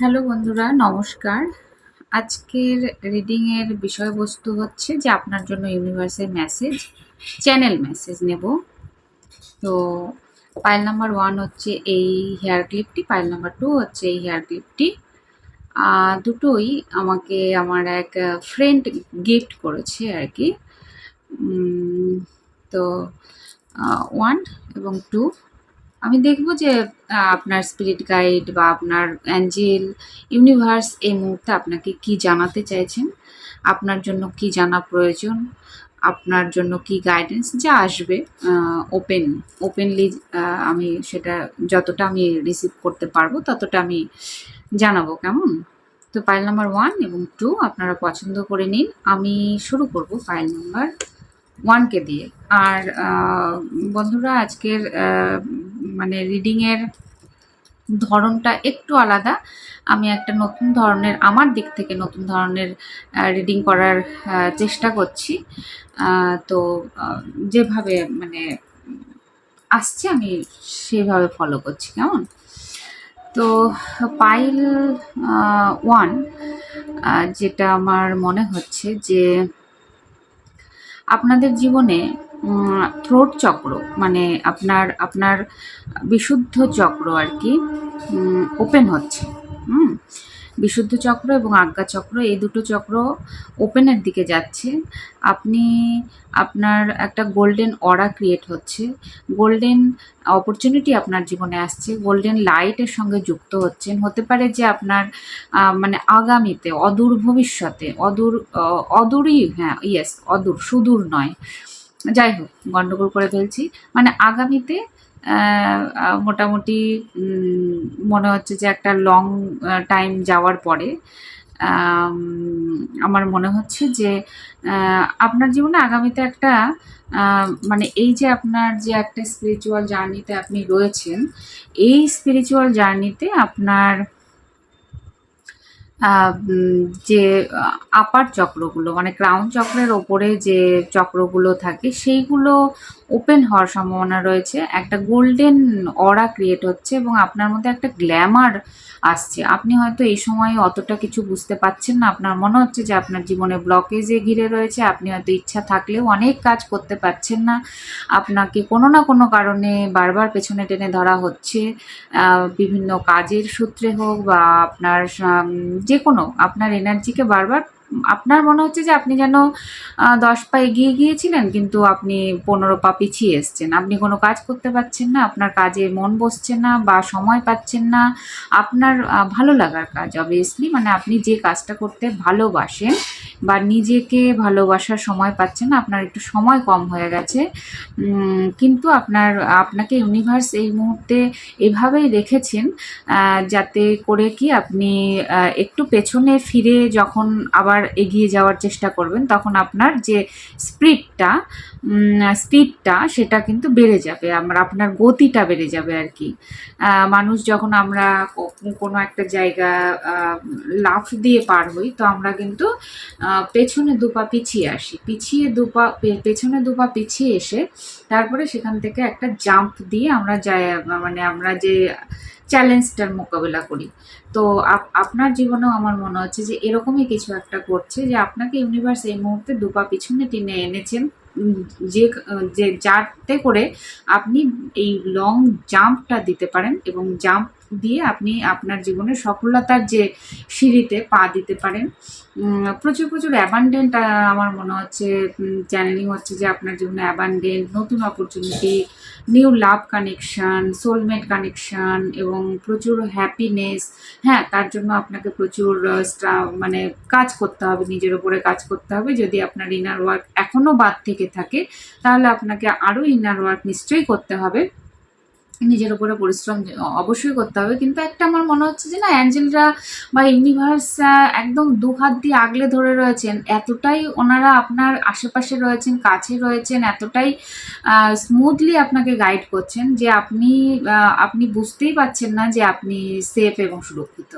Hello বন্ধুরা, নমস্কার। আজকের রিডিংয়ের বিষয়বস্তু হচ্ছে যে আপনার জন্য ইউনিভার্সের মেসেজ চ্যানেল মেসেজ নেব। তো পাইল নাম্বার ওয়ান হচ্ছে এই হেয়ার ক্লিপটি পাইল নাম্বার টু হচ্ছে এই হেয়ার ক্লিপটি দুটোই আমাকে আমার এক ফ্রেন্ড গিফট করেছে আর কি। তো ওয়ান এবং টু আমি দেখব যে আপনার স্পিরিট গাইড বা আপনার অ্যাঞ্জেল ইউনিভার্স এই মুহূর্তে আপনাকে কি জানাতে চাইছেন? আপনার জন্য কি জানা প্রয়োজন? আপনার জন্য কি গাইডেন্স যা আসবে ওপেন ওপেনলি আমি সেটা যতটা আমি রিসিভ করতে পারব ততটা আমি জানাব, কেমন? তো ফাইল নাম্বার ওয়ান এবং টু আপনারা পছন্দ করে নিন। আমি শুরু করব ফাইল নাম্বার ওয়ানকে দিয়ে। আর বন্ধুরা, আজকের মানে রিডিংয়ের ধরনটা একটু আলাদা। আমি একটা নতুন ধরনের, আমার দিক থেকে নতুন ধরনের রিডিং করার চেষ্টা করছি। তো যেভাবে মানে আসছে, আমি সেভাবে ফলো করছি, কেমন? তো পাইল ওয়ান যেটা আমার মনে হচ্ছে যে আপনাদের জীবনে থ্রোট চক্র মানে আপনার আপনার বিশুদ্ধ চক্র আর কি ওপেন হচ্ছে, হুম? বিশুদ্ধ চক্র এবং আজ্ঞা চক্র, এই দুটো চক্র ওপেনের দিকে যাচ্ছে। আপনি, আপনার একটা গোল্ডেন অরা ক্রিয়েট হচ্ছে। গোল্ডেন অপরচুনিটি আপনার জীবনে আসছে। গোল্ডেন লাইটের সঙ্গে যুক্ত হচ্ছেন। হতে পারে যে আপনার মানে আগামীতে, অদূর ভবিষ্যতে, অদূর অদূরই হ্যাঁ ইয়েস অদূর, সুদূর নয়। যাই হোক, গন্ডগোল করে ফেলছি। মানে আগামীতে মোটামুটি মনে হচ্ছে যে একটা লং টাইম যাওয়ার পরে আমার মনে হচ্ছে যে আপনার জীবনে আগামীতে একটা মানে এই যে আপনার যে একটা স্পিরিচুয়াল জার্নিতে আপনি রয়েছেন, এই স্পিরিচুয়াল জার্নিতে আপনার যে আপার চক্রগুলো মানে ক্রাউন চক্রের ওপরে যে চক্রগুলো থাকে সেইগুলো ওপেন হওয়ার সম্ভাবনা রয়েছে। একটা গোল্ডেন অরা ক্রিয়েট হচ্ছে এবং আপনার মধ্যে একটা গ্ল্যামার আসছে। আপনি হয়তো এই সময় অতটা কিছু বুঝতে পারছেন না। আপনার মনে হচ্ছে যে আপনার জীবনে ব্লকেজে ঘিরে রয়েছে। আপনি হয়তো ইচ্ছা থাকলেও অনেক কাজ করতে পারছেন না। আপনাকে কোনো না কোনো কারণে বারবার পেছনে টেনে ধরা হচ্ছে। বিভিন্ন কাজের সূত্রে হোক বা আপনার যে কোনো আপনার এনার্জিকে বারবার আপনার মনে হচ্ছে যে আপনি যেন দশ পা এগিয়ে গিয়েছিলেন, কিন্তু আপনি পনেরো পা পিছিয়ে এসছেন। আপনি কোনো কাজ করতে পারছেন না, আপনার কাজে মন বসছে না বা সময় পাচ্ছেন না। আপনার ভালো লাগার কাজ অবভিয়াসলি মানে আপনি যে কাজটা করতে ভালোবাসেন বা নিজেকে ভালোবাসার সময় পাচ্ছেন না, আপনার একটু সময় কম হয়ে গেছে। কিন্তু আপনার, আপনাকে ইউনিভার্স এই মুহূর্তে এভাবেই রেখেছেন যাতে করে কি আপনি একটু পেছনে ফিরে যখন আবার এগিয়ে যাওয়ার চেষ্টা করবেন, তখন আপনার যে স্পিডটা স্পিডটা সেটা কিন্তু বেড়ে যাবে, আমরা, আপনার গতিটা বেড়ে যাবে আর কি। মানুষ যখন আমরা কোনো একটা জায়গা লাফ দিয়ে পার হই, তো আমরা কিন্তু পেছনে দুপা পিছিয়ে আসি। পিছিয়ে দুপা পেছনে দুপা পিছিয়ে এসে তারপরে সেখান থেকে একটা জাম্প দিয়ে আমরা যাই মানে আমরা যে চ্যালেঞ্জটার মোকাবেলা করি। তো আপনার জীবনেও আমার মনে হচ্ছে যে এরকমই কিছু একটা করছে যে আপনাকে ইউনিভার্স এই মুহূর্তে দুপা পিছনে টেনে এনেছেন। যে যে, যাতে করে আপনি এই লং জাম্পটা দিতে পারেন এবং জাম্প দিয়ে আপনি আপনার জীবনে সফলতার যে সিঁড়িতে পা দিতে পারেন। প্রচুর প্রচুর অ্যাবান্ডেন্ট আমার মনে হচ্ছে চ্যানেলিং হচ্ছে যে আপনার জীবনে অ্যাবান্ডেন্ট নতুন opportunity new love connection soulmate connection এবং প্রচুর হ্যাপিনেস হ্যাঁ তার জন্য আপনাকে প্রচুর মানে কাজ করতে হবে, নিজের উপরে কাজ করতে হবে। যদি আপনার ইনার ওয়ার্ক এখনও বাদ থেকে থাকে, তাহলে আপনাকে আরও ইনার ওয়ার্ক নিশ্চয়ই করতে হবে। নিজের উপরে পরিশ্রম অবশ্যই করতে হবে। কিন্তু একটা আমার মনে হচ্ছে যে না, অ্যাঞ্জেলরা বা ইউনিভার্স একদম দু হাত দিয়ে আগলে ধরে রয়েছেন। এতটাই ওনারা আপনার আশেপাশে রয়েছেন, কাছে রয়েছেন, এতটাই স্মুথলি আপনাকে গাইড করছেন যে আপনি আপনি বুঝতেই পারছেন না যে আপনি সেফ এবং সুরক্ষিত।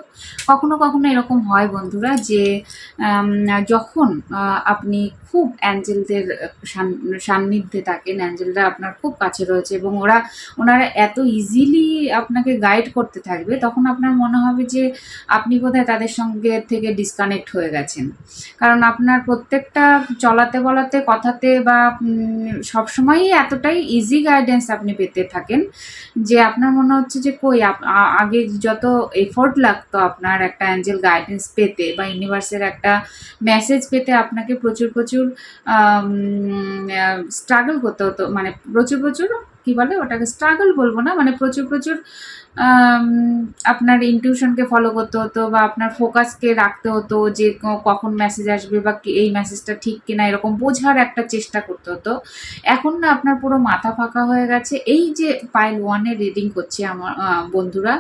কখনো কখনো এরকম হয় বন্ধুরা যে যখন আপনি খুব অ্যাঞ্জেলদের সান্নিধ্যে থাকেন, অ্যাঞ্জেলরা আপনার খুব কাছে রয়েছে এবং ওরা, ওনারা এত ইজিলি আপনাকে গাইড করতে থাকবে, তখন আপনার মনে হবে যে আপনি বোধহয় তাদের সঙ্গে থেকে ডিসকানেক্ট হয়ে গেছেন। কারণ আপনার প্রত্যেকটা চলাতে বলাতে, কথাতে বা সবসময়ই এতটাই ইজি গাইডেন্স আপনি পেতে থাকেন যে আপনার মনে হচ্ছে যে কই আগে যত এফোর্ট লাগতো আপনার একটা অ্যাঞ্জেল গাইডেন্স পেতে বা ইউনিভার্সের একটা মেসেজ পেতে আপনাকে প্রচুর প্রচুর স্ট্রাগল করতে হতো মানে প্রচুর প্রচুর কি বলে? ওটাকে স্ট্রাগল বলব না। মানে প্রচুর প্রচুর আপনার ইনটিউশনকে ফলো করতে হতো বা আপনার ফোকাসকে রাখতে হতো যে কখন মেসেজ আসবে বা এই মেসেজটা ঠিক কিনা, এরকম বোঝার একটা চেষ্টা করতে হতো। এখন না আপনার পুরো মাথা ফাঁকা হয়ে গেছে। এই যে পাইল ওয়ানের রিডিং করছে আমার বন্ধুরা,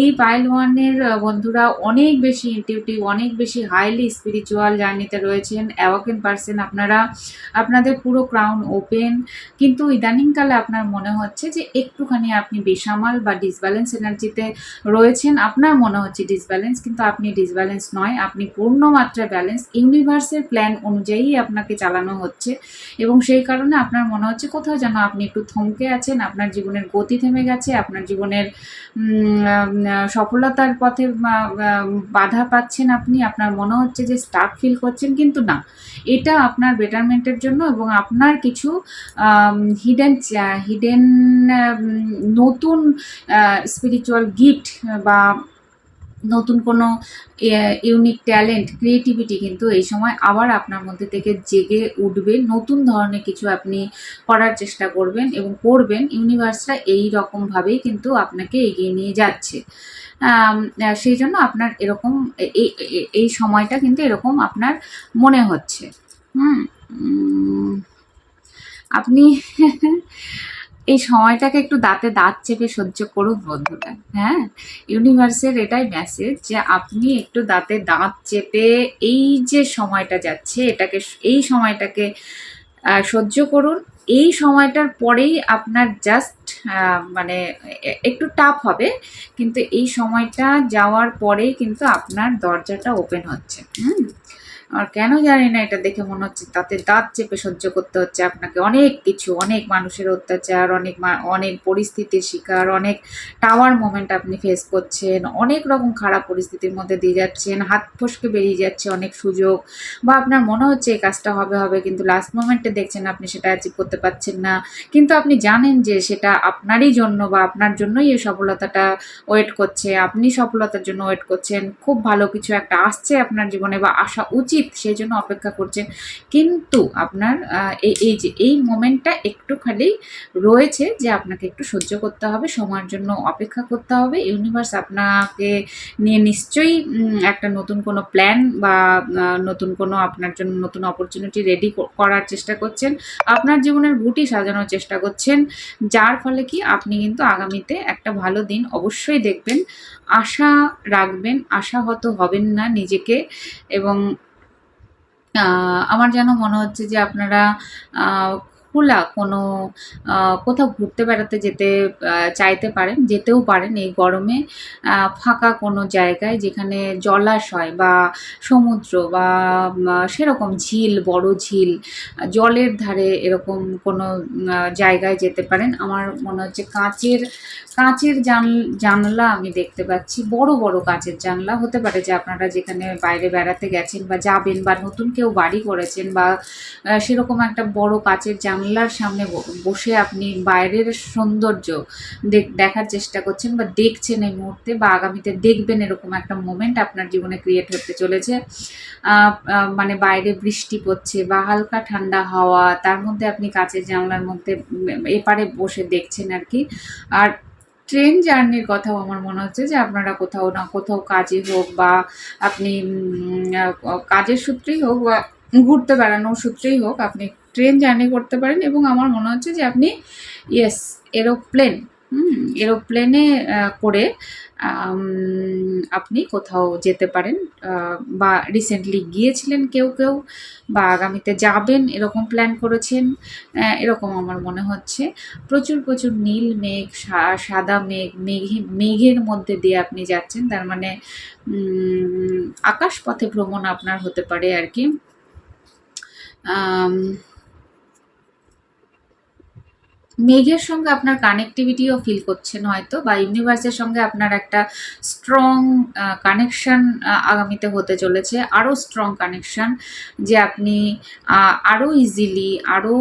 এই পাইল ওয়ানের বন্ধুরা অনেক বেশি ইনটিউটিভ অনেক বেশি হাইলি স্পিরিচুয়াল জার্নিতে রয়েছেন। অ্যাওয়াকেন পারসন আপনারা, আপনাদের পুরো ক্রাউন ওপেন কিন্তু ইদানিংকালে আপনার মনে হচ্ছে যে একটুখানি আপনি বেসামাল বা ডিসব্যালেন্স এনার্জিতে রয়েছেন। আপনার মনে হচ্ছে ডিসব্যালেন্স কিন্তু আপনি ডিসব্যালেন্স নয়, আপনি পূর্ণ মাত্রায় ব্যালেন্স ইউনিভার্সের প্ল্যান অনুযায়ী আপনাকে চালানো হচ্ছে। এবং সেই কারণে আপনার মনে হচ্ছে কোথাও যেন আপনি একটু থমকে আছেন, আপনার জীবনের গতি থেমে গেছে, আপনার জীবনের সফলতার পথে বাধা পাচ্ছেন আপনি, আপনার মনে হচ্ছে যে স্টাক ফিল করছেন, কিন্তু না। এটা আপনার বেটারমেন্টের জন্য এবং আপনার কিছু হিডেন হিডেন নতুন স্পিরিচুয়াল গিফট বা নতুন কোনো ইউনিক ট্যালেন্ট ক্রিয়েটিভিটি কিন্তু এই সময় আবার আপনার মধ্যে থেকে জেগে উঠবে। নতুন ধরনের কিছু আপনি করার চেষ্টা করবেন এবং করবেন। ইউনিভার্সটা এই রকমভাবেই কিন্তু আপনাকে এগিয়ে নিয়ে যাচ্ছে। সেই জন্য আপনার এরকম এই সময়টা কিন্তু এরকম আপনার মনে হচ্ছে। হুম আপনি এই সময়টাকে একটু দাঁতে দাঁত চেপে সহ্য করুন বন্ধুরা হ্যাঁ? ইউনিভার্সের এটাই মেসেজ যে আপনি একটু দাঁতে দাঁত চেপে এই যে সময়টা যাচ্ছে, এটাকে এই সময়টাকে সহ্য করুন। এই সময়টার পরেই আপনার জাস্ট মানে একটু টাফ হবে, কিন্তু এই সময়টা যাওয়ার পরেই কিন্তু আপনার দরজাটা ওপেন হচ্ছে, হুম? আর কেন জানি না, এটা দেখে মনে হচ্ছে তাতে দাঁত চেপে সহ্য করতে হচ্ছে আপনাকে। অনেক কিছু, অনেক মানুষের অত্যাচার, অনেক অনেক পরিস্থিতির শিকার, অনেক টাওয়ার মোমেন্ট আপনি ফেস করছেন, অনেক রকম খারাপ পরিস্থিতির মধ্যে দিয়ে যাচ্ছেন, হাত ফসকে বেরিয়ে যাচ্ছে অনেক সুযোগ বা আপনার মনে হচ্ছে এই কাজটা হবে হবে, কিন্তু লাস্ট মোমেন্টে দেখছেন আপনি সেটা অ্যাচিভ করতে পারছেন না। কিন্তু আপনি জানেন যে সেটা আপনারই জন্য বা আপনার জন্যই এই সফলতাটা ওয়েট করছে। আপনি সফলতার জন্য ওয়েট করছেন। খুব ভালো কিছু একটা আসছে আপনার জীবনে বা আসা উচিত সেই জন্য অপেক্ষা করছেন কিন্তু আপনার এই যে, এই মোমেন্টটা একটু খালি রয়েছে যে আপনাকে একটু সহ্য করতে হবে, সময়ের জন্য অপেক্ষা করতে হবে। ইউনিভার্স আপনাকে নিয়ে নিশ্চয়ই একটা নতুন কোনো প্ল্যান বা নতুন কোনো আপনার জন্য নতুন অপরচুনিটি রেডি করার চেষ্টা করছেন। আপনার জীবনের গুটি সাজানোর চেষ্টা করছেন। যার ফলে কি আপনি কিন্তু আগামীতে একটা ভালো দিন অবশ্যই দেখবেন। আশা রাখবেন, আশাহত হবেন না নিজেকে এবং আমার যেন মনে হচ্ছে যে আপনারা খোলা, কোনো কোথাও ঘুরতে বেড়াতে যেতে চাইতে পারেন, যেতেও পারেন এই গরমে ফাঁকা কোনো জায়গায় যেখানে জলাশয় বা সমুদ্র বা সেরকম ঝিল, বড় ঝিল, জলের ধারে এরকম কোনো জায়গায় যেতে পারেন। আমার মনে হচ্ছে কাঁচের কাঁচের জান, জানলা আমি দেখতে পাচ্ছি। বড় বড় কাঁচের জানলা হতে পারে যে আপনারা যেখানে বাইরে বেড়াতে গেছেন বা যাবেন বা নতুন কেউ বাড়ি করেছেন বা সেরকম একটা বড় কাঁচের জানলার সামনে বসে আপনি বাইরের সৌন্দর্য দেখ- দেখার চেষ্টা করছেন বা দেখছেন এই মুহূর্তে বা আগামীতে দেখবেন এরকম একটা মোমেন্ট আপনার জীবনে ক্রিয়েট হতে চলেছে। মানে বাইরে বৃষ্টি পড়ছে বা হালকা ঠান্ডা হাওয়া, তার মধ্যে আপনি কাঁচের জানলার মধ্যে এপারে বসে দেখছেন আর কি আর ট্রেন জার্নির কথাও আমার মনে হচ্ছে যে আপনারা কোথাও না কোথাও কাজে হোক বা আপনি কাজের সূত্রেই হোক বা ঘুরতে বেড়ানোর সূত্রেই হোক আপনি ট্রেন জার্নি করতে পারেন এবং আমার মনে হচ্ছে যে আপনি ইয়েস এরোপ্লেন এরোপ্লেনে করে আপনি কোথাও যেতে পারেন বা রিসেন্টলি গিয়েছিলেন কেউ কেউ বা আগামীতে যাবেন এরকম প্ল্যান করেছেন এরকম আমার মনে হচ্ছে। প্রচুর প্রচুর নীল মেঘ সাদা মেঘ মেঘে মেঘের মধ্যে দিয়ে আপনি যাচ্ছেন তার মানে উম, আকাশ পথে ভ্রমণ আপনার হতে পারে আর কি। মেঘের সঙ্গে আপনার কানেক্টিভিটিও ফিল করছেন হয়তো, বা ইউনিভার্সের সঙ্গে আপনার একটা স্ট্রং কানেকশন আগামীতে হতে চলেছে। আরও স্ট্রং কানেকশান যে আপনি আরও ইজিলি আরও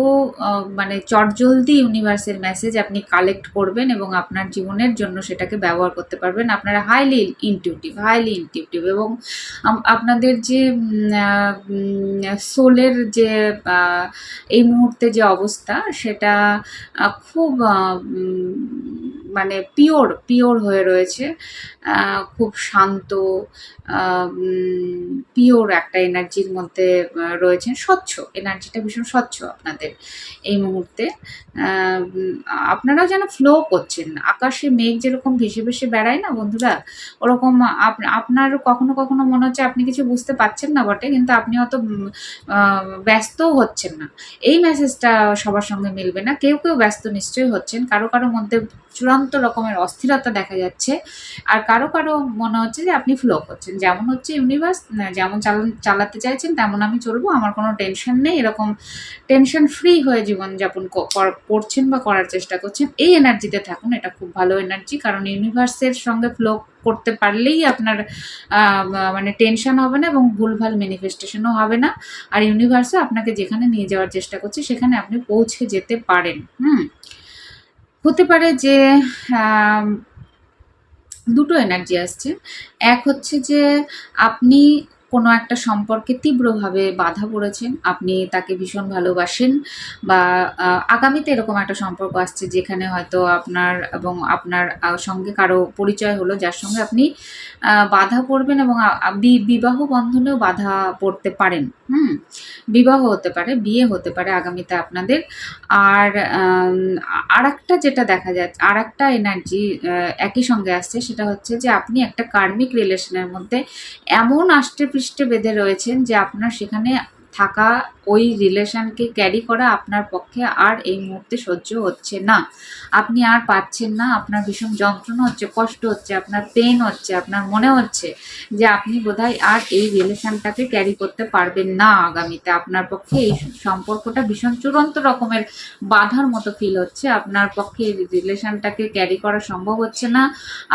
মানে চটজলদি ইউনিভার্সের মেসেজ আপনি কালেক্ট করবেন এবং আপনার জীবনের জন্য সেটাকে ব্যবহার করতে পারবেন। আপনারা হাইলি ইনটিউটিভ হাইলি ইনটিউটিভ এবং আপনাদের যে সোলের যে এই মুহূর্তে যে অবস্থা, সেটা খুব মানে পিওর পিওর হয়ে রয়েছে। খুব শান্ত পিওর একটা এনার্জির মধ্যে রয়েছেন। স্বচ্ছ, এনার্জিটা ভীষণ স্বচ্ছ আপনাদের এই মুহূর্তে। আপনারাও যেন ফ্লো করছেন আকাশে মেঘ যেরকম ভেসে ভেসে বেড়ায় না বন্ধুরা? ওরকম আপ- আপনার কখনো কখনো মনে হচ্ছে আপনি কিছু বুঝতে পারছেন না বটে, কিন্তু আপনি অত ব্যস্তও হচ্ছেন না। এই মেসেজটা সবার সঙ্গে মিলবে না। কেউ কেউ ব্যস্ত নিশ্চয়ই হচ্ছেন। কারও কারও মধ্যে চূড়ান্ত রকমের অস্থিরতা দেখা যাচ্ছে। আর কারও কারও মনে হচ্ছে যে আপনি ফ্লো করছেন। যেমন হচ্ছে ইউনিভার্স যেমন চালাতে চাইছেন, তেমন আমি চলবো। আমার কোনো টেনশন নেই। এরকম টেনশন ফ্রি হয়ে জীবনযাপন করছেন বা করার চেষ্টা করছেন, এই এনার্জিতে থাকুন। এটা খুব ভালো এনার্জি কারণ ইউনিভার্সের সঙ্গে ফ্লো করতে পারলেই আপনার মানে টেনশন হবে না এবং ভুলভাল ম্যানিফেস্টেশনও হবে না। আর ইউনিভার্সও আপনাকে যেখানে নিয়ে যাওয়ার চেষ্টা করছে, সেখানে আপনি পৌঁছে যেতে পারেন। হুম? হতে পারে যে দুটো এনার্জি আসছে। এক হচ্ছে যে, আপনি কোনো একটা সম্পর্কে তীব্রভাবে বাধা পড়েছেন, আপনি তাকে ভীষণ ভালোবাসেন বা আগামীতে এরকম একটা সম্পর্ক আসছে যেখানে হয়তো আপনার এবং আপনার সঙ্গে কারও পরিচয় হলো, যার সঙ্গে আপনি বাধা পড়বেন এবং বিবাহ বন্ধনেও বাধা পড়তে পারেন। হুম, বিবাহ হতে পারে, বিয়ে হতে পারে আগামীতে আপনাদের। আর আর একটা যেটা দেখা যাচ্ছে আর একটা এনার্জি একই সঙ্গে আসছে, সেটা হচ্ছে যে আপনি একটা কার্মিক রিলেশনের মধ্যে এমন আষ্টে পৃষ্ঠে বেঁধে রয়েছেন যে আপনার সেখানে থাকা ওই রিলেশনকে ক্যারি করা আপনার পক্ষে আর এই মুহূর্তে সহ্য হচ্ছে না। আপনি আর পাচ্ছেন না, আপনার ভীষণ যন্ত্রণা হচ্ছে, কষ্ট হচ্ছে, আপনার পেন হচ্ছে, আপনার মনে হচ্ছে যে আপনি বোধহয় আর এই রিলেশনটাকে ক্যারি করতে পারবেন না আগামীতে। আপনার পক্ষে এই সম্পর্কটা ভীষণ চূড়ান্ত রকমের বাধার মতো ফিল হচ্ছে। আপনার পক্ষে এই রিলেশনটাকে ক্যারি করা সম্ভব হচ্ছে না।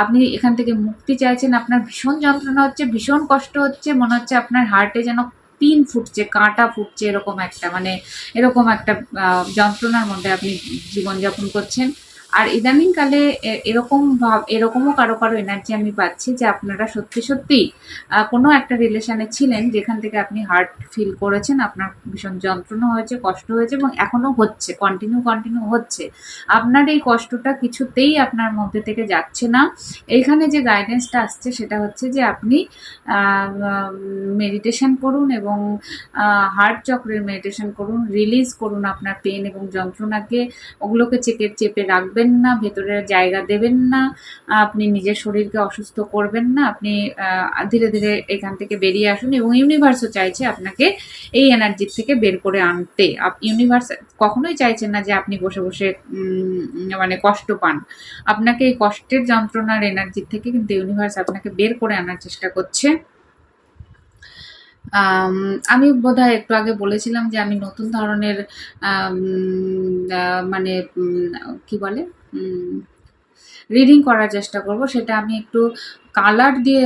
আপনি এখান থেকে মুক্তি চাইছেন, আপনার ভীষণ যন্ত্রণা হচ্ছে, ভীষণ কষ্ট হচ্ছে, মনে হচ্ছে আপনার হার্টে যেন পিন ফুটছে কাঁটা ফুটছে এরকম একটা মানে এরকম একটা যন্ত্রণার মধ্যে আপনি জীবনযাপন করছেন। আর ইদানিংকালে এ- এরকম ভাব, এরকমও কারও কারও এনার্জি আমি পাচ্ছি যে আপনারা সত্যি সত্যি কোনো একটা রিলেশনে ছিলেন যেখান থেকে আপনি হার্ট ফিল করেছেন, আপনার ভীষণ যন্ত্রণা হয়েছে, কষ্ট হয়েছে এবং এখনও হচ্ছে কন্টিনিউ কন্টিনিউ হচ্ছে। আপনার এই কষ্টটা কিছুতেই আপনার মধ্যে থেকে যাচ্ছে না। এইখানে যে গাইডেন্সটা আসছে সেটা হচ্ছে যে আপনি মেডিটেশন করুন এবং হার্ট চক্রের মেডিটেশন করুন রিলিজ করুন আপনার পেন এবং যন্ত্রণাকে, ওগুলোকে চেকের চেপে রাখবেন না, ভেতরের জায়গা দেবেন না, আপনি নিজের শরীরকে অসুস্থ করবেন না, আপনি ধীরে ধীরে এখান থেকে বেরিয়ে আসুন এবং ইউনিভার্সও চাইছে আপনাকে এই এনার্জির থেকে বের করে আনতে। ইউনিভার্স কখনোই চাইছেন না যে আপনি বসে বসে মানে কষ্ট পান। আপনাকে এই কষ্টের যন্ত্রণার এনার্জি থেকে কিন্তু ইউনিভার্স আপনাকে বের করে আনার চেষ্টা করছে। আম, আমি বোধহয় একটু আগে বলেছিলাম যে আমি নতুন ধরনের মানে কি বলে রিডিং করার চেষ্টা করব। সেটা আমি একটু কালার দিয়ে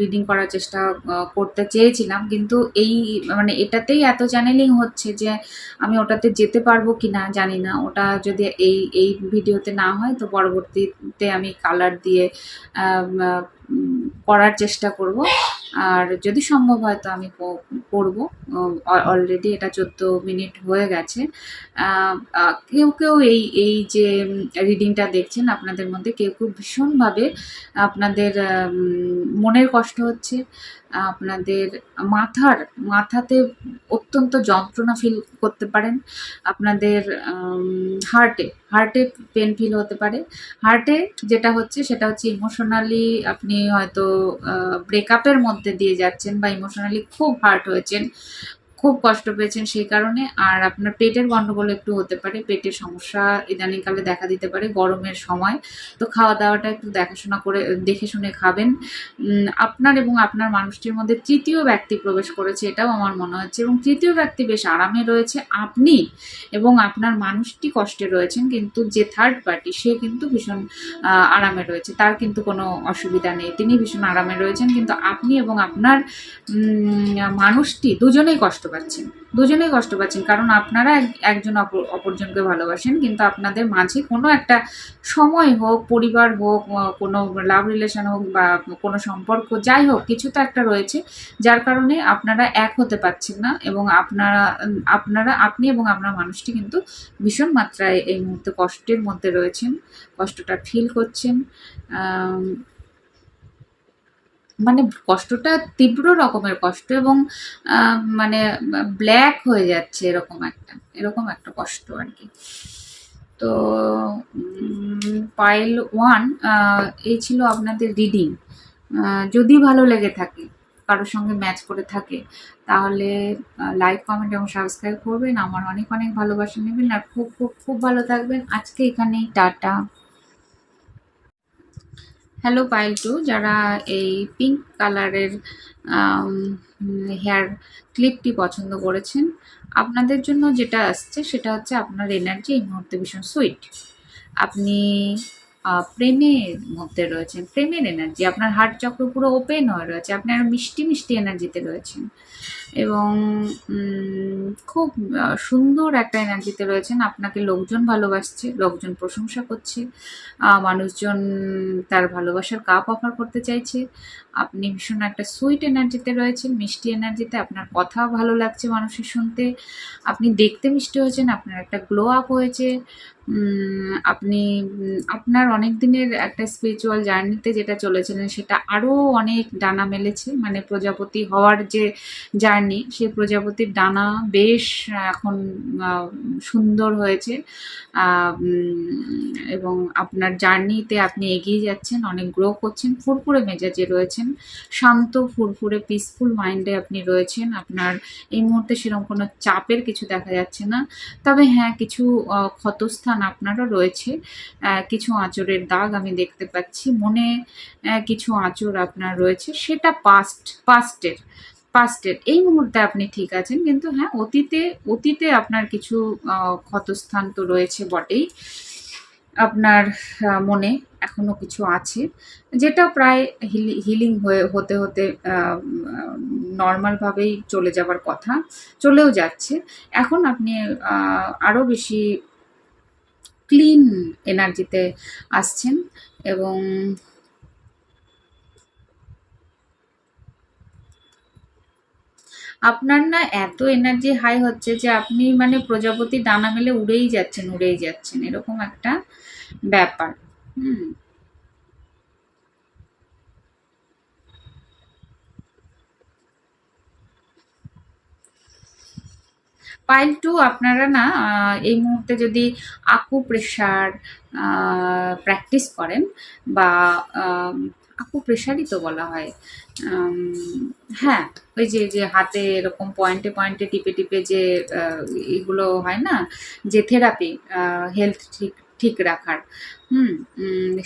রিডিং করার চেষ্টা করতে চেয়েছিলাম। কিন্তু এই মানে এটাতেই এত চ্যানেলিং হচ্ছে যে আমি ওটাতে যেতে পারব কি না জানি না। ওটা যদি এই এই ভিডিওতে না হয় তো পরবর্তীতে আমি কালার দিয়ে করার চেষ্টা করব। আর যদি সম্ভব হয় তো আমি করব। অলরেডি এটা চোদ্দ মিনিট হয়ে গেছে। কেউ কেউ এই এই যে রিডিংটা দেখছেন, আপনাদের মধ্যে কেউ কেউ ভীষণভাবে আপনাদের মনের কষ্ট হচ্ছে। আপনাদের মাথার, মাথাতে অত্যন্ত যন্ত্রণা ফিল করতে পারেন। আপনাদের হার্টে হার্টে পেন ফিল হতে পারে। হার্টে যেটা হচ্ছে, সেটা হচ্ছে ইমোশনালি আপনি হয়তো ব্রেকআপের মধ্যে দিয়ে যাচ্ছেন বা ইমোশনালি খুব হার্ট হয়েছেন। খুব কষ্ট পেয়েছেন সেই কারণে। আর আপনার পেটের গন্ডগোল একটু হতে পারে, পেটের সমস্যা ইদানিংকালে দেখা দিতে পারে গরমের সময়। তো খাওয়া দাওয়াটা একটু দেখাশোনা করে, দেখে শুনে খাবেন। আপনার এবং আপনার মানুষটির মধ্যে তৃতীয় ব্যক্তি প্রবেশ করেছে এটাও আমার মনে হচ্ছে। এবং তৃতীয় ব্যক্তি বেশ আরামে রয়েছে। আপনি এবং আপনার মানুষটি কষ্টে রয়েছেন, কিন্তু যে থার্ড পার্টি সে কিন্তু ভীষণ আরামে রয়েছে। তার কিন্তু কোনো অসুবিধা নেই। তিনি ভীষণ আরামে রয়েছেন, কিন্তু আপনি এবং আপনার মানুষটি দুজনেই কষ্ট পাচ্ছেন দুজনেই কষ্ট পাচ্ছেন। কারণ আপনারা এক- একজন অপর অপরজনকে ভালোবাসেন, কিন্তু আপনাদের মাঝে কোনো একটা সময় হোক, পরিবার হোক কোনো লাভ রিলেশন হোক বা কোনো সম্পর্ক, যাই হোক, কিছু তো একটা রয়েছে, যার কারণে আপনারা এক হতে পারছেন না এবং আপনারা আপনারা, আপনি এবং আপনার মানুষটি কিন্তু ভীষণ মাত্রায় এই মুহূর্তে কষ্টের মধ্যে রয়েছেন, কষ্টটা ফিল করছেন মানে কষ্টটা তীব্র রকমের কষ্ট এবং মানে ব্ল্যাক হয়ে যাচ্ছে এরকম একটা এরকম একটা কষ্ট আর কি। তো পাইল ওয়ান এই ছিল আপনাদের রিডিং যদি ভালো লেগে থাকে, কারোর সঙ্গে ম্যাচ করে থাকে, তাহলে লাইক কমেন্ট এবং সাবস্ক্রাইব করবেন। আমার অনেক অনেক ভালোবাসা নেবেন আর খুব খুব খুব ভালো থাকবেন। আজকে এখানেই, টাটা। হ্যালো পাইল টু যারা এই পিঙ্ক কালারের হেয়ার ক্লিপটি পছন্দ করেছেন, আপনাদের জন্য যেটা আসছে সেটা হচ্ছে আপনার এনার্জি এই মুহূর্তে ভীষণ সুইট আপনি প্রেমের মধ্যে রয়েছেন, প্রেমের এনার্জি আপনার হার্ট চক্র পুরো ওপেন হয়ে রয়েছে, আপনি আরও মিষ্টি মিষ্টি এনার্জিতে রয়েছেন। এবং খুব সুন্দর একটা এনার্জিতে রয়েছেন। আপনাকে লোকজন ভালোবাসছে, লোকজন প্রশংসা করছে মানুষজন তার ভালোবাসার কাপ অফার করতে চাইছে। আপনি ভীষণ একটা সুইট এনার্জিতে রয়েছেন, মিষ্টি এনার্জিতে আপনার কথা ভালো লাগছে মানুষের শুনতে। আপনি দেখতে মিষ্টি হয়েছেন, আপনার একটা গ্লো আপ হয়েছে। আপনি আপনার অনেক দিনের একটা স্পিরিচুয়াল জার্নিতে যেটা চলেছিলেন সেটা আরও অনেক ডানা মেলেছে। মানে প্রজাপতি হওয়ার যে জার্নি সেই প্রজাপতির ডানা বেশ এখন সুন্দর হয়েছে। এবং আপনার জার্নিতে আপনি এগিয়ে যাচ্ছেন অনেক গ্রো করছেন ফুরফুরে মেজাজে রয়েছেন। শান্ত ফুরফুরে পিসফুল মাইন্ডে আপনি রয়েছেন। আপনার এই মুহূর্তে সেরকম কোনো চাপের কিছু দেখা যাচ্ছে না। তবে হ্যাঁ কিছু আহ, ক্ষতস্থান আপনারও রয়েছে। কিছু আঁচড়ের দাগ আমি দেখতে পাচ্ছি। মনে কিছু আঁচড় আপনার রয়েছে। সেটা পাস্ট পাস্টের পাস্টের এই মুহূর্তে আপনি ঠিক আছেন, কিন্তু হ্যাঁ অতীতে অতীতে আপনার কিছু ক্ষতস্থান তো রয়েছে বটেই। আপনার মনে এখনও কিছু আছে, যেটা প্রায় হিলিং হয়ে, হতে হতে নর্মালভাবেই চলে যাবার কথা, চলেও যাচ্ছে। এখন আপনি আরও বেশি ক্লিন এনার্জিতে আসছেন এবং আপনার না এত এনার্জি হাই হচ্ছে যে আপনি মানে প্রজাপতি দানা মেলে উড়েই যাচ্ছেন উড়েই যাচ্ছেন, এরকম একটা ব্যাপার। হুম। পাইল টু আপনারা না এই মুহূর্তে যদি আকু প্রেশার প্র্যাকটিস করেন বা আকু প্রেশারই তো বলা হয় হ্যাঁ ওই যে যে হাতে এরকম পয়েন্টে পয়েন্টে টিপে টিপে যে এগুলো হয় না, যে থেরাপি হেলথ ঠিক ঠিক রাখার হুম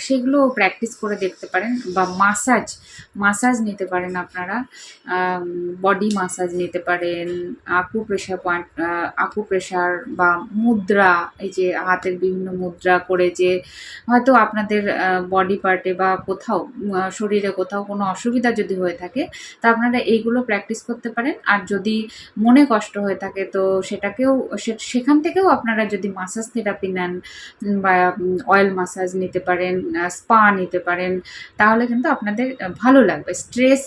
সেগুলো প্র্যাকটিস করে দেখতে পারেন বা মাসাজ মাসাজ নিতে পারেন আপনারা। বডি মাসাজ নিতে পারেন acu pressure point acu pressure বা মুদ্রা, এই যে হাতের বিভিন্ন মুদ্রা করে যে হয়তো আপনাদের বডি পার্টে বা কোথাও শরীরে কোথাও কোনো অসুবিধা যদি হয়ে থাকে, তা আপনারা এইগুলো প্র্যাকটিস করতে পারেন। আর যদি মনে কষ্ট হয়ে থাকে, তো সেটাকেও সেখান থেকেও আপনারা যদি মাসাজ থেরাপি নেন বা অয়েল মাসাজ নিতে পারেন স্পা নিতে পারেন তাহলে কিন্তু আপনাদের ভালো লাগবে। স্ট্রেস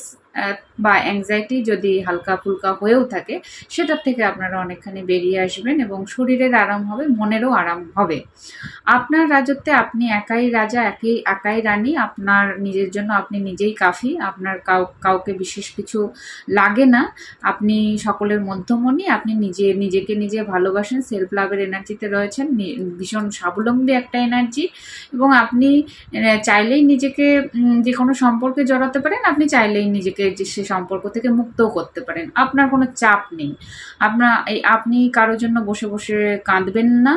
বা অ্যাংজাইটি যদি হালকা ফুলকা হয়েও থাকে, সেটার থেকে আপনারা অনেকখানি বেরিয়ে আসবেন এবং শরীরের আরাম হবে, মনেরও আরাম হবে। আপনার রাজত্বে আপনি একাই রাজা, একই, একাই রানী, আপনার নিজের জন্য আপনি নিজেই কাফি, আপনার কাউ, কাউকে বিশেষ কিছু লাগে না। আপনি সকলের মধ্যমণি, আপনি নিজে, নিজেকে নিজে ভালোবাসেন সেলফ লাভের এনার্জিতে রয়েছেন ভীষণ স্বাবলম্বী একটা এনার্জি এবং আপনি চাইলেই নিজেকে যে কোনো সম্পর্কে জড়াতে পারেন, আপনি চাইলেই নিজেকে নিজেকে যে সে সম্পর্ক থেকে মুক্তও করতে পারেন। আপনার কোনো চাপ নেই। আপনার এই আপনি কারোর জন্য বসে বসে কাঁদবেন না।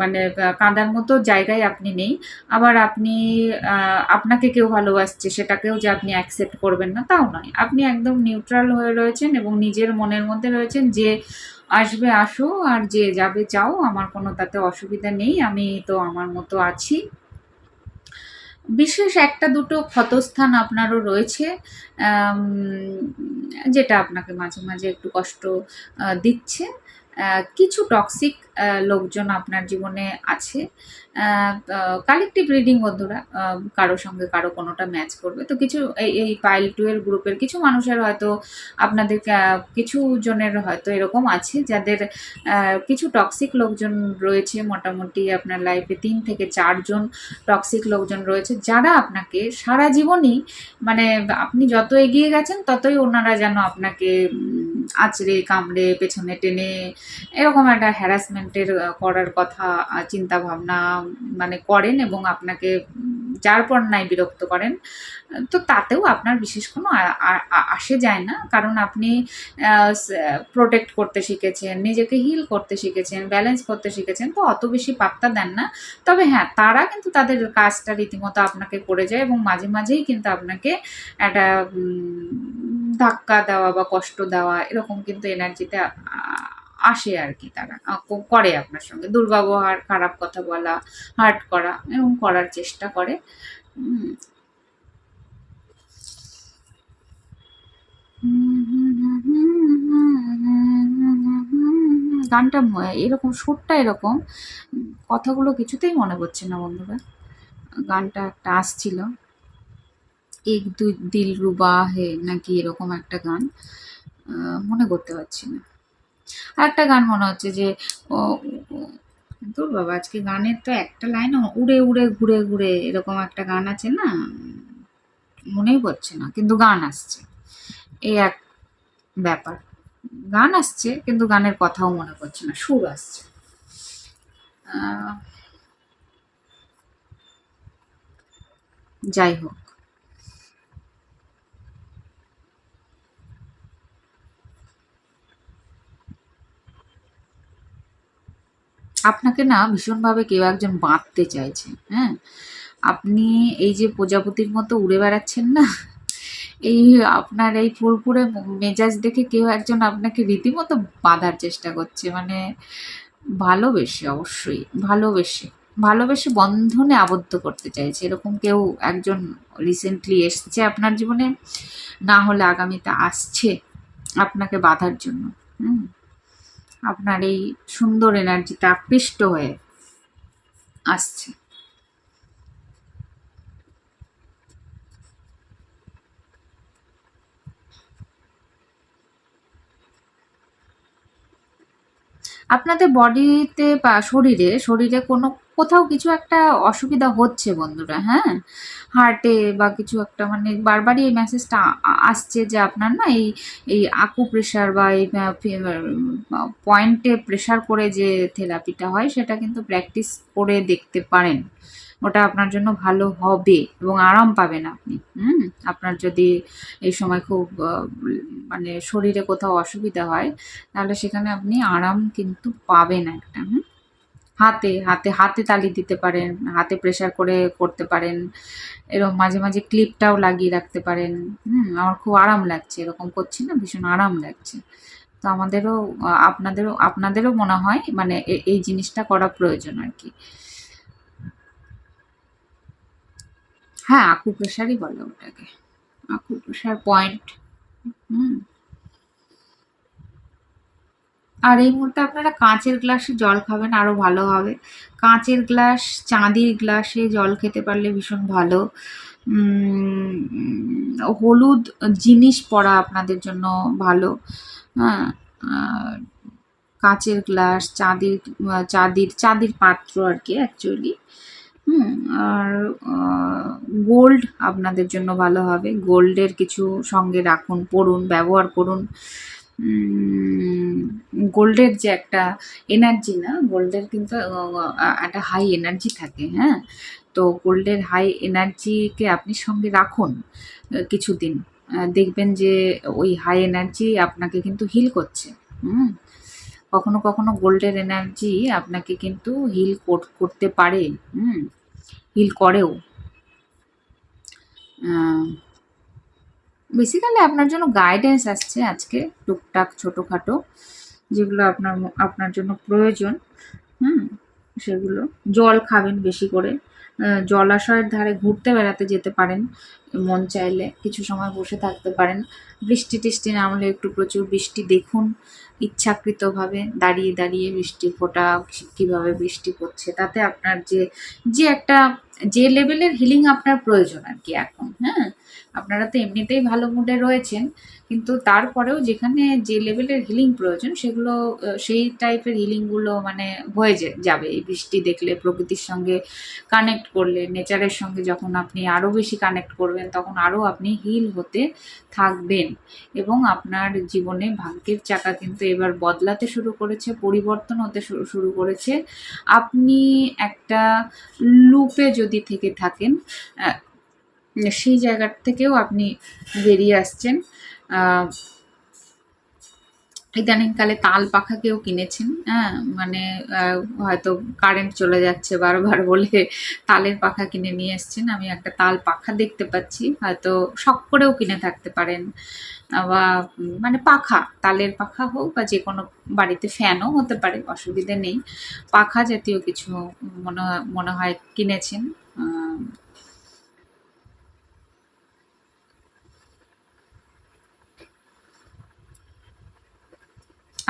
মানে কাঁদার মতো জায়গায় আপনি নেই। আবার আপনি আপনাকে কেউ ভালোবাসছে, সেটাকেও যে আপনি অ্যাকসেপ্ট করবেন না, তাও নয়। আপনি একদম নিউট্রাল হয়ে রয়েছেন এবং নিজের মনের মধ্যে রয়েছেন যে, আসবে, আসো, আর যে যাবে চাও আমার কোনো তাতে অসুবিধা নেই। আমি তো আমার মতো আছি। বিশেষ একটা দুটো ক্ষতস্থান আপনারও রয়েছে যেটা আপনাকে মাঝে মাঝে একটু কষ্ট দিচ্ছে। কিছু টক্সিক লোকজন আপনার জীবনে আছে। কালেকটিভ রিডিং বন্ধুরা কারও সঙ্গে কারও কোনোটা ম্যাচ করবে। তো কিছু এই পাইল টুয়েলভ গ্রুপের কিছু মানুষের হয়তো আপনাদের কিছু জনের হয়তো এরকম আছে, যাদের কিছু টক্সিক লোকজন রয়েছে। মোটামুটি আপনার লাইফে তিন থেকে চারজন টক্সিক লোকজন রয়েছে, যারা আপনাকে সারা জীবনই মানে আপনি যত এগিয়ে গেছেন, ততই ওনারা যেন আপনাকে আঁচড়ে, কামড়ে, পেছনে টেনে এরকম একটা হ্যারাসমেন্টের করার কথা চিন্তা ভাবনা মানে করেন এবং আপনাকে যার পর নাই বিরক্ত করেন, তো তাতেও আপনার বিশেষ কোনো আসে যায় না। কারণ আপনি প্রোটেক্ট করতে শিখেছেন, নিজেকে হিল করতে শিখেছেন ব্যালেন্স করতে শিখেছেন, তো অত বেশি পাত্তা দেন না। তবে হ্যাঁ তারা কিন্তু তাদের কাজটা রীতিমতো আপনাকে করে যায় এবং মাঝে মাঝেই কিন্তু আপনাকে একটা ধাক্কা দেওয়া বা কষ্ট দেওয়া, এরকম কিন্তু এনার্জিতে আসে আর কি তারা করে আপনার সঙ্গে। দুর্ব্যবহার, খারাপ কথা বলা হার্ট করা এবং করার চেষ্টা করে। গানটা এরকম, সুরটা এরকম, কথাগুলো কিছুতেই মনে পড়ছে না বন্ধুরা। গানটা একটা আসছিল। এক দুই দিল রুবা হে নাকি এরকম একটা গান মনে করতে পারছি না। আর একটা গান মনে হচ্ছে যে তোর বাবা, আজকে গানের তো একটা লাইন উড়ে উড়ে, ঘুরে ঘুরে, এরকম একটা গান আছে না? মনেই পড়ছে না, কিন্তু গান আসছে। এই এক ব্যাপার। গান আসছে, কিন্তু গানের কথাও মনে পড়ছে না, সুর আসছে। যাই হোক। আপনাকে না ভীষণভাবে কেউ একজন বাঁধতে চাইছে হ্যাঁ? আপনি এই যে প্রজাপতির মতো উড়ে বেড়াচ্ছেন না, এই আপনার এই ফুরফুরে মেজাজ দেখে কেউ একজন আপনাকে রীতিমতো বাঁধার চেষ্টা করছে মানে ভালোবেসে অবশ্যই, ভালোবেসে ভালোবেসে বন্ধনে আবদ্ধ করতে চাইছে। এরকম কেউ একজন রিসেন্টলি এসছে আপনার জীবনে, না হলে আগামীতে আসছে আপনাকে বাঁধার জন্য, হুম? আপনার এই সুন্দর এনার্জিতে আকৃষ্ট হয়ে আসছে। আপনাদের বডিতে বা শরীরে শরীরে কোনো কোথাও কিছু একটা অসুবিধা হচ্ছে বন্ধুরা হ্যাঁ? হার্টে বা কিছু একটা মানে বারবারই এই মেসেজটা আসছে যে আপনার না এই এই আকু প্রেশার বা এই পয়েন্টে প্রেশার করে যে থেরাপিটা হয়, সেটা কিন্তু প্র্যাকটিস করে দেখতে পারেন। ওটা আপনার জন্য ভালো হবে এবং আরাম পাবেন আপনি, হুম? আপনার যদি এই সময় খুব মানে শরীরে কোথাও অসুবিধা হয়, তাহলে সেখানে আপনি আরাম কিন্তু পাবেন একটা, হুম? হাতে হাতে হাতে তালি দিতে পারেন, হাতে প্রেশার করে করতে পারেন। এরকম মাঝে মাঝে ক্লিপটাও লাগিয়ে রাখতে পারেন। হুম, আমার খুব আরাম লাগছে, এরকম করছি না, ভীষণ আরাম লাগছে। তো আমাদেরও, আপনাদেরও আপনাদেরও মনে হয় মানে এই জিনিসটা করা প্রয়োজন আর কি। হ্যাঁ আকু প্রেশারই বলে ওটাকে। আকু প্রেশার পয়েন্ট হুম। আর এই মুহূর্তে আপনারা কাঁচের গ্লাসে জল খাবেন আরও ভালো হবে। কাঁচের গ্লাস, চাঁদির গ্লাসে জল খেতে পারলে ভীষণ ভালো। হলুদ জিনিস পরা আপনাদের জন্য ভালো। হ্যাঁ কাঁচের গ্লাস, চাঁদির চাঁদির চাঁদির পাত্র আর কি অ্যাকচুয়ালি আর গোল্ড আপনাদের জন্য ভালো হবে। গোল্ডের কিছু সঙ্গে রাখুন, পড়ুন, ব্যবহার করুন। গোল্ডের যে একটা এনার্জি না, গোল্ডের কিন্তু একটা হাই এনার্জি থাকে হ্যাঁ? তো গোল্ডের হাই এনার্জিকে আপনি সঙ্গে রাখুন কিছুদিন। দেখবেন যে ওই হাই এনার্জি আপনাকে কিন্তু হিল করছে, হুম? কখনো কখনো গোল্ডের এনার্জি আপনাকে কিন্তু হিল করতে পারে, হুম? হিল করেও। বেসিক্যালি আপনার জন্য গাইডেন্স আসছে আজকে, টুকটাক ছোটোখাটো, যেগুলো আপনার আপনার জন্য প্রয়োজন, হুম? সেগুলো। জল খাবেন বেশি করে। জলাশয়ের ধারে ঘুরতে বেড়াতে যেতে পারেন। মন চাইলে কিছু সময় বসে থাকতে পারেন। বৃষ্টি টিষ্টি নামলে একটু প্রচুর বৃষ্টি দেখুন। ইচ্ছাকৃতভাবে দাঁড়িয়ে দাঁড়িয়ে বৃষ্টি ফোটা কীভাবে বৃষ্টি পড়ছে, তাতে আপনার যে যে একটা, যে লেভেলের হিলিং আপনার প্রয়োজন আর কি এখন হ্যাঁ? আপনারা তো এমনিতেই ভালো মুডে রয়েছেন, কিন্তু তারপরেও যেখানে যে লেভেলের হিলিং প্রয়োজন, সেগুলো সেই টাইপের হিলিংগুলো মানে হয়ে যাবে। এই বৃষ্টি দেখলে প্রকৃতির সঙ্গে কানেক্ট করলে নেচারের সঙ্গে যখন আপনি আরও বেশি কানেক্ট করবেন তখন আরও আপনি হিল হতে থাকবেন। এবং আপনার জীবনে ভাগ্যের চাকা কিন্তু এবার বদলাতে শুরু করেছে, পরিবর্তন হতে শুরু করেছে। আপনি একটা লুপে যদি থেকে থাকেন সেই জায়গার থেকেও আপনি বেরিয়ে আসছেন। ইদানিংকালে তাল পাখা কেউ কিনেছেন হ্যাঁ? মানে হয়তো কারেন্ট চলে যাচ্ছে বারবার বলে তালের পাখা কিনে নিয়ে এসছেন। আমি একটা তাল পাখা দেখতে পাচ্ছি, হয়তো শখ করেও কিনে থাকতে পারেন। বা মানে পাখা, তালের পাখা হোক বা যে কোনো বাড়িতে ফ্যানও হতে পারে, অসুবিধে নেই। পাখা জাতীয় কিছু মনে মনে হয় কিনেছেন।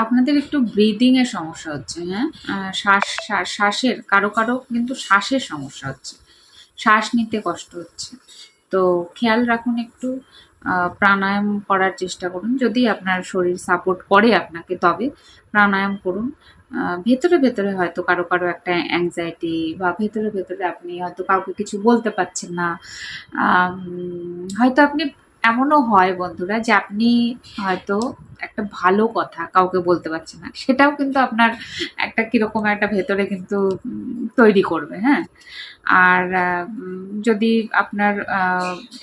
আপনাদের একটু ব্রিদিং এর সমস্যা হচ্ছে হ্যাঁ? শ্বাস, শ্বাস- শ্বাসের, কারও কারও কিন্তু শ্বাসের সমস্যা হচ্ছে। শ্বাস নিতে কষ্ট হচ্ছে। তো খেয়াল রাখুন একটু প্রাণায়াম করার চেষ্টা করুন। যদি আপনার শরীর সাপোর্ট করে আপনাকে, তবে প্রাণায়াম করুন। ভেতরে ভেতরে হয়তো কারও কারও একটা অ্যাংজাইটি বা ভেতরে ভেতরে আপনি হয়তো কাউকে কিছু বলতে পারছেন না। হয়তো আপনি এমনও হয় বন্ধুরা যে আপনি হয়তো একটা ভালো কথা কাউকে বলতে পারছে না। সেটাও কিন্তু আপনার একটা কীরকম একটা ভেতরে কিন্তু তৈরি করবে হ্যাঁ? আর যদি আপনার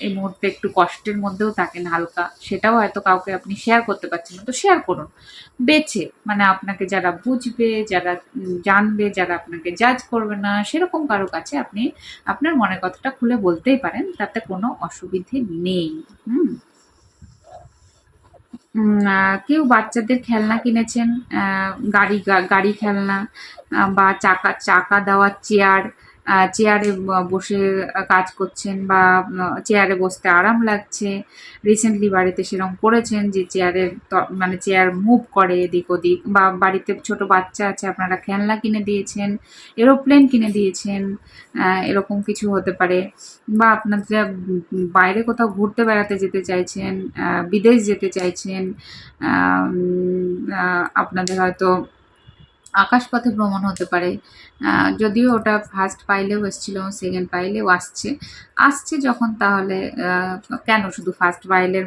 এই মুহূর্তে একটু কষ্টের মধ্যেও থাকেন হালকা, সেটাও হয়তো কাউকে আপনি শেয়ার করতে পারছেন না। তো শেয়ার করুন, বেছে মানে আপনাকে যারা বুঝবে, যারা জানবে, যারা আপনাকে জাজ করবে না, সেরকম কারও কাছে আপনি আপনার মনের কথাটা খুলে বলতেই পারেন, তাতে কোনো অসুবিধে নেই, হুম? কেউ বাচ্চাদের খেলনা কিনেছেন গাড়ি গাড়ি খেলনা বা চাকা চাকা দেওয়ার চেয়ার চেয়ারে বসে কাজ করছেন বা চেয়ারে বসতে আরাম লাগছে। রিসেন্টলি বাড়িতে সেরকম করেছেন যে চেয়ারের মানে চেয়ার মুভ করে এদিক ওদিক বা, বাড়িতে ছোট বাচ্চা আছে, আপনারা খেলনা কিনে দিয়েছেন এরোপ্লেন কিনে দিয়েছেন এরকম কিছু হতে পারে বা আপনারা উম বাইরে কোথাও ঘুরতে বেড়াতে যেতে চাইছেন বিদেশ যেতে চাইছেন আপনাদের হয়তো আকাশপথে ভ্রমণ হতে পারে। যদিও ওটা ফার্স্ট পাইলেও এসেছিল সেকেন্ড পাইলেও আসছে। আসছে যখন তাহলে কেন শুধু ফার্স্ট পাইলের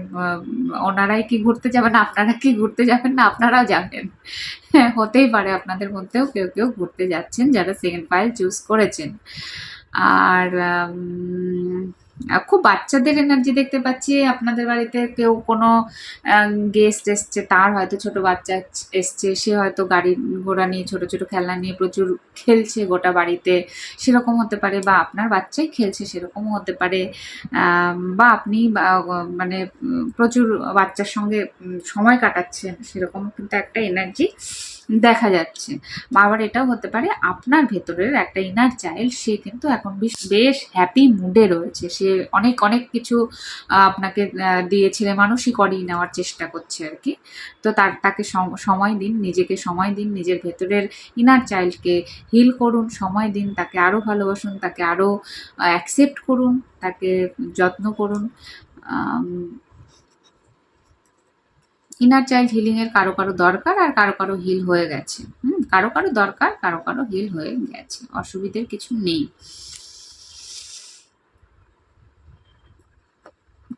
ওনারাই কি ঘুরতে যাবেন, আপনারা কি ঘুরতে যাবেন না, আপনারাও যাবেন হ্যাঁ হতেই পারে আপনাদের মধ্যেও কেউ কেউ ঘুরতে যাচ্ছেন যারা সেকেন্ড পাইল চুজ করেছেন। আর খুব বাচ্চাদের এনার্জি দেখতে পাচ্ছি। আপনাদের বাড়িতে কেউ কোনো গেস্ট এসছে, তার হয়তো ছোট বাচ্চা এসছে, সে হয়তো গাড়ি ঘোড়া নিয়ে, ছোট ছোট খেলনা নিয়ে প্রচুর খেলছে গোটা বাড়িতে। সেরকম হতে পারে বা আপনার বাচ্চাই খেলছে, সেরকমও হতে পারে। বা আপনি মানে প্রচুর বাচ্চার সঙ্গে সময় কাটাচ্ছেন, সেরকম কিন্তু একটা এনার্জি দেখা যাচ্ছে। আবার এটাও হতে পারে আপনার ভেতরের একটা ইনার চাইল্ড সে কিন্তু এখন বেশ বেশ হ্যাপি মুডে রয়েছে। সে অনেক অনেক কিছু আপনাকে আহ, দিয়ে ছেলে মানুষই করিয়ে নেওয়ার চেষ্টা করছে আর কি। তো তার তাকে সম- সময় দিন নিজেকে সময় দিন নিজের ভেতরের ইনার চাইল্ডকে হিল করুন সময় দিন তাকে আরও ভালোবাসুন তাকে আরও অ্যাকসেপ্ট করুন তাকে যত্ন করুন। ইনার চাইল্ড হিলিং এর কারও কারও দরকার আর কারও কারও হিল হয়ে গেছে। হুম, কারও কারও দরকার, কারও কারও হিল হয়ে গেছে। অসুবিধের কিছু নেই।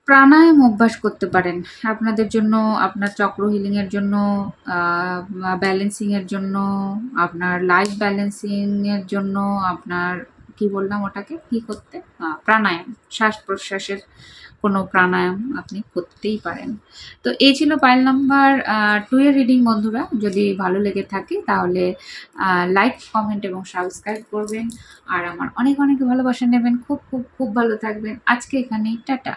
প্রাণায়াম অভ্যাস করতে পারেন। আপনাদের জন্য, আপনার চক্র হিলিং এর জন্য ব্যালেন্সিং এর জন্য, আপনার লাইফ ব্যালেন্সিং এর জন্য, আপনার, কি বললাম ওটাকে? কি করতে? প্রাণায়াম, শ্বাস প্রশ্বাসের কোনো প্রাণায়াম আপনি করতেই পারেন। তো এই ছিল পাইল নাম্বার টু এর রিডিং বন্ধুরা, যদি ভালো লেগে থাকে তাহলে লাইক কমেন্ট এবং সাবস্ক্রাইব করবেন। আর আমার অনেক অনেক ভালোবাসা নেবেন, খুব খুব খুব ভালো থাকবেন। আজকে এখানেই, টাটা।